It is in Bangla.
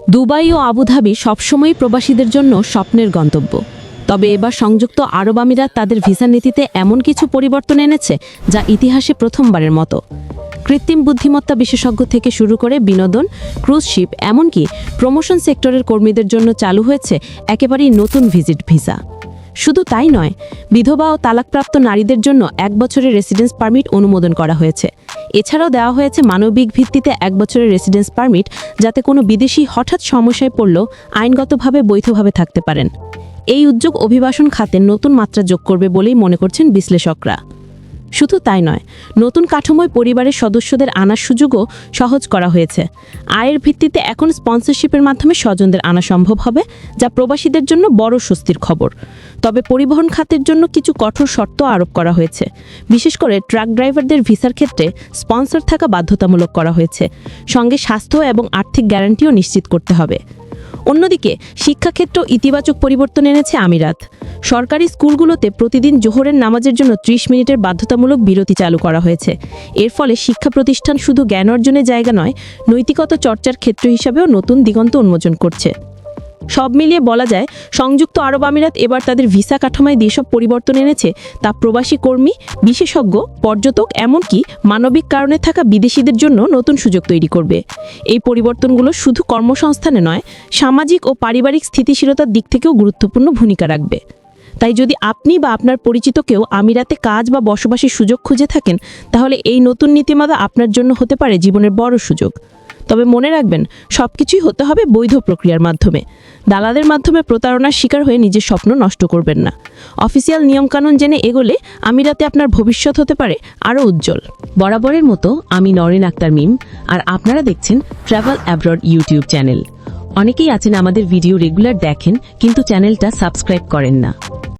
দুবাই ও আবুধাবি সবসময়ই প্রবাসীদের জন্য স্বপ্নের গন্তব্য। তবে এবার সংযুক্ত আরব আমিরাত তাদের ভিসা নীতিতে এমন কিছু পরিবর্তন এনেছে যা ইতিহাসে প্রথমবারের মতো। কৃত্রিম বুদ্ধিমত্তা বিশেষজ্ঞ থেকে শুরু করে বিনোদন, ক্রুজ শিপ, এমনকি প্রমোশন সেক্টরের কর্মীদের জন্য চালু হয়েছে একেবারেই নতুন ভিজিট ভিসা। শুধু তাই নয়, বিধবা ও তালাকপ্রাপ্ত নারীদের জন্য এক বছরের রেসিডেন্স পারমিট অনুমোদন করা হয়েছে। এছাড়াও দেওয়া হয়েছে মানবিক ভিত্তিতে এক বছরের রেসিডেন্স পারমিট যাতে কোনো বিদেশি হঠাৎ সমস্যায় পড়লেও আইনগতভাবে বৈধভাবে থাকতে পারেন। এই উদ্যোগ অভিবাসন খাতে নতুন মাত্রা যোগ করবে বলেই মনে করছেন বিশ্লেষকরা। শুধু তাই নয়, নতুন কাঠামোয় পরিবারের সদস্যদের আনার সুযোগও সহজ করা হয়েছে। আয়ের ভিত্তিতে এখন স্পন্সরশিপের মাধ্যমে স্বজনদের আনা সম্ভব হবে, যা প্রবাসীদের জন্য বড় স্বস্তির খবর। তবে পরিবহন খাতের জন্য কিছু কঠোর শর্ত আরোপ করা হয়েছে। বিশেষ করে ট্রাক ড্রাইভারদের ভিসার ক্ষেত্রে স্পন্সর থাকা বাধ্যতামূলক করা হয়েছে। সঙ্গে স্বাস্থ্য এবং আর্থিক গ্যারান্টিও নিশ্চিত করতে হবে। অন্যদিকে শিক্ষাক্ষেত্র ইতিবাচক পরিবর্তন এনেছে আমিরাত। সরকারি স্কুলগুলোতে প্রতিদিন জোহরের নামাজের জন্য ত্রিশ মিনিটের বাধ্যতামূলক বিরতি চালু করা হয়েছে। এর ফলে শিক্ষা প্রতিষ্ঠান শুধু জ্ঞান অর্জনের জায়গা নয়, নৈতিকতা চর্চার ক্ষেত্র হিসাবেও নতুন দিগন্ত উন্মোচন করছে। সব মিলিয়ে বলা যায়, সংযুক্ত আরব আমিরাত এবার তাদের ভিসা কাঠামোয় যেসব পরিবর্তন এনেছে, তা প্রবাসী কর্মী, বিশেষজ্ঞ, পর্যটক এমনকি মানবিক কারণে থাকা বিদেশিদের জন্য নতুন সুযোগ তৈরি করবে। এই পরিবর্তনগুলো শুধু কর্মসংস্থানে নয়, সামাজিক ও পারিবারিক স্থিতিশীলতার দিক থেকেও গুরুত্বপূর্ণ ভূমিকা রাখবে। তাই যদি আপনি বা আপনার পরিচিত কেউ আমিরাতে কাজ বা বসবাসের সুযোগ খুঁজে থাকেন, তাহলে এই নতুন নীতিমালা আপনার জন্য হতে পারে জীবনের বড় সুযোগ। তবে মনে রাখবেন সব কিছুই হতে হবে বৈধ প্রক্রিয়ার মাধ্যমে। দালালের মাধ্যমে প্রতারণার শিকার হয়ে নিজের স্বপ্ন নষ্ট করবেন না। অফিসিয়াল নিয়মকানুন জেনে এগোলে আমিরাতে আপনার ভবিষ্যৎ হতে পারে আরও উজ্জ্বল। বরাবরের মতো আমি নরেন আক্তার মিম, আর আপনারা দেখছেন ট্রাভেল অ্যাব্রড ইউটিউব চ্যানেল। অনেকেই আছেন আমাদের ভিডিও রেগুলার দেখেন, কিন্তু চ্যানেলটা সাবস্ক্রাইব করেন না।